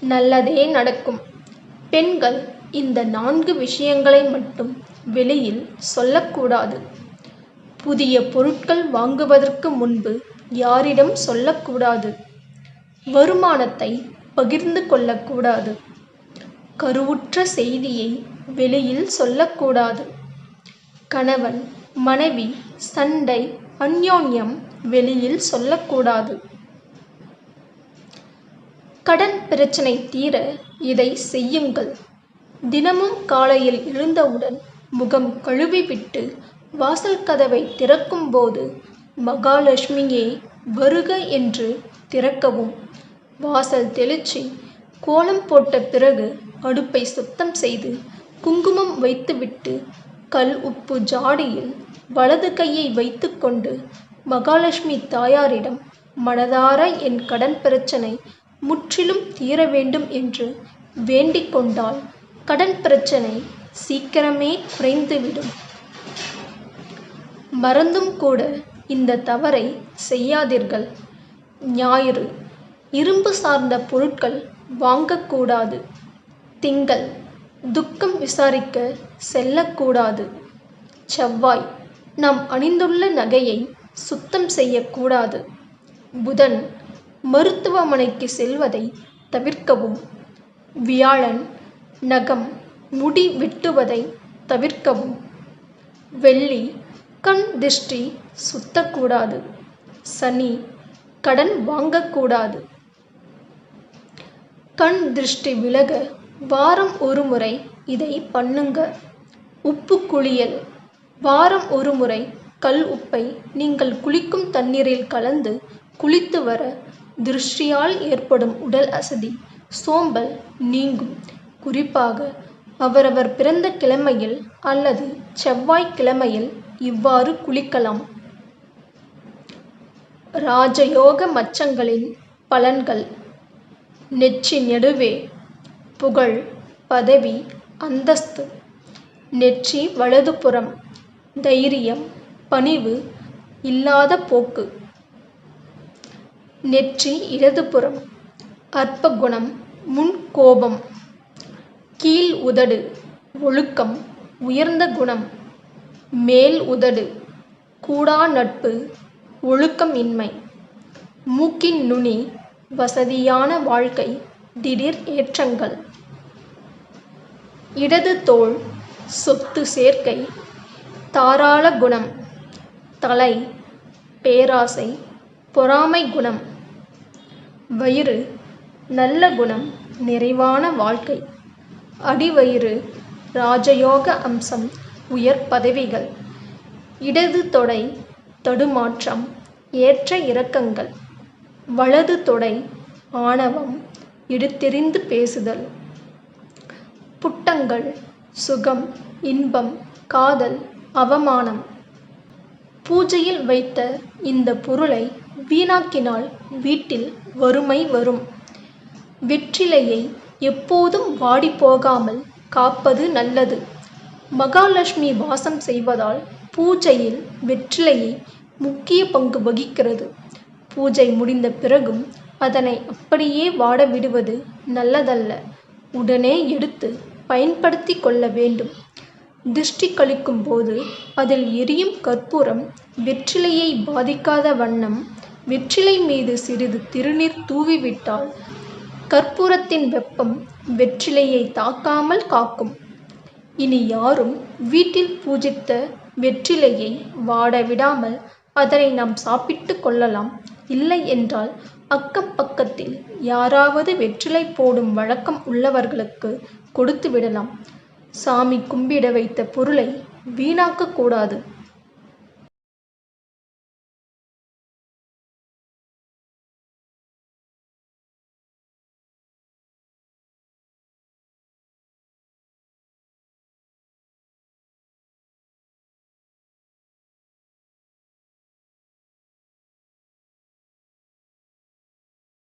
நல்லதே நடக்கும். பெண்கள் இந்த நான்கு விஷயங்களை மட்டும் வெளியில் சொல்லக்கூடாது. புதிய பொருட்கள் வாங்குவதற்கு முன்பு யாரிடம் சொல்லக்கூடாது. வருமானத்தை பகிர்ந்து கொள்ளக்கூடாது. கருவுற்ற செய்தியை வெளியில் சொல்லக்கூடாது. கணவன் மனைவி சண்டை அந்யோன்யம் வெளியில் சொல்லக்கூடாது. கடன் பிரச்சனை தீர இதை செய்யுங்கள். தினமும் காலையில் எழுந்தவுடன் முகம் கழுவிவிட்டு வாசல் கதவை திறக்கும் போது மகாலட்சுமியே வருக என்று திறக்கவும். வாசல் தெளிச்சு கோலம் போட்ட பிறகு அடுப்பை சுத்தம் செய்து குங்குமம் வைத்துவிட்டு கல் உப்பு ஜாடியில் வலது கையை வைத்துக்கொண்டு மகாலட்சுமி தாயாரிடம் மனதார என் கடன் பிரச்சனை முற்றிலும் தீர வேண்டும் என்று வேண்டிக் கொண்டால் கடன் பிரச்சனை சீக்கிரமே குறைந்துவிடும். மறந்தும் கூட இந்த தவறை செய்யாதீர்கள். ஞாயிறு இரும்பு சார்ந்த பொருட்கள் வாங்கக்கூடாது. திங்கள் துக்கம் விசாரிக்க செல்லக்கூடாது. செவ்வாய் நாம் அணிந்துள்ள நகையை சுத்தம் செய்யக்கூடாது. புதன் மருத்துவமனைக்கு செல்வதை தவிர்க்கவும். வியாழன் நகம் முடி வெட்டுவதை தவிர்க்கவும். வெள்ளி கண் திருஷ்டி சுத்தக்கூடாது. சனி கடன் வாங்கக்கூடாது. கண் திருஷ்டி விலக வாரம் ஒரு முறை இதை பண்ணுங்க. உப்பு குளியல் வாரம் ஒருமுறை கல் உப்பை நீங்கள் குளிக்கும் தண்ணீரில் கலந்து குளித்து வர திருஷ்டியால் ஏற்படும் உடல் அசதி சோம்பல் நீங்கும். குறிப்பாக அவரவர் பிறந்த கிழமையில் அல்லது செவ்வாய் கிழமையில் இவ்வாறு குளிக்கலாம். ராஜயோக மச்சங்களின் பலன்கள் நெற்றி நடுவே புகழ் பதவி அந்தஸ்து. நெற்றி வலதுபுறம் தைரியம் பணிவு இல்லாத போக்கு. நெற்றி இடதுபுறம் அற்ப குணம் முன்கோபம். கீழ் உதடு ஒழுக்கம் உயர்ந்த குணம். மேல் உதடு கூடா நட்பு ஒழுக்கம் இன்மை. மூக்கின் நுனி வசதியான வாழ்க்கை திடீர் ஏற்றங்கள். இடது தோள் சொத்து சேர்க்கை தாராள குணம். தலை பேராசை பொறாமை குணம். வயிறு நல்ல குணம் நிறைவான வாழ்க்கை. அடிவயிறு ராஜயோக அம்சம் உயர் பதவிகள். இடது தொடை தடுமாற்றம் ஏற்ற இறக்கங்கள். வலது தொடை ஆணவம் எடுத்தெறிந்து பேசுதல். புட்டங்கள் சுகம் இன்பம் காதல் அவமானம். பூஜையில் வைத்த இந்த பொருளை வீணாக்கினால் வீட்டில் வறுமை வரும். வெற்றிலையை எப்போதும் வாடிப்போகாமல் காப்பது நல்லது. மகாலட்சுமி வாசம் செய்வதால் பூஜையில் வெற்றிலையை முக்கிய பங்கு வகிக்கிறது. பூஜை முடிந்த பிறகும் அதனை அப்படியே வாட விடுவது நல்லதல்ல. உடனே எடுத்து பயன்படுத்திக் கொள்ள வேண்டும். திருஷ்டி கழிக்கும் போது அதில் எரியும் கற்பூரம் வெற்றிலையை பாதிக்காத வண்ணம் வெற்றிலை மீது சிறிது திருநீர் தூவிவிட்டால் கற்பூரத்தின் வெப்பம் வெற்றிலையை தாக்காமல் காக்கும். இனி யாரும் வீட்டில் பூஜித்த வெற்றிலையை வாட விடாமல் அதனை நாம் சாப்பிட்டுக் கொள்ளலாம். இல்லை என்றால் அக்கம் பக்கத்தில் யாராவது வெற்றிலை போடும் வழக்கம் உள்ளவர்களுக்கு கொடுத்து விடலாம். சாமி கும்பிட வைத்த பொருளை வீணாக்கக்கூடாது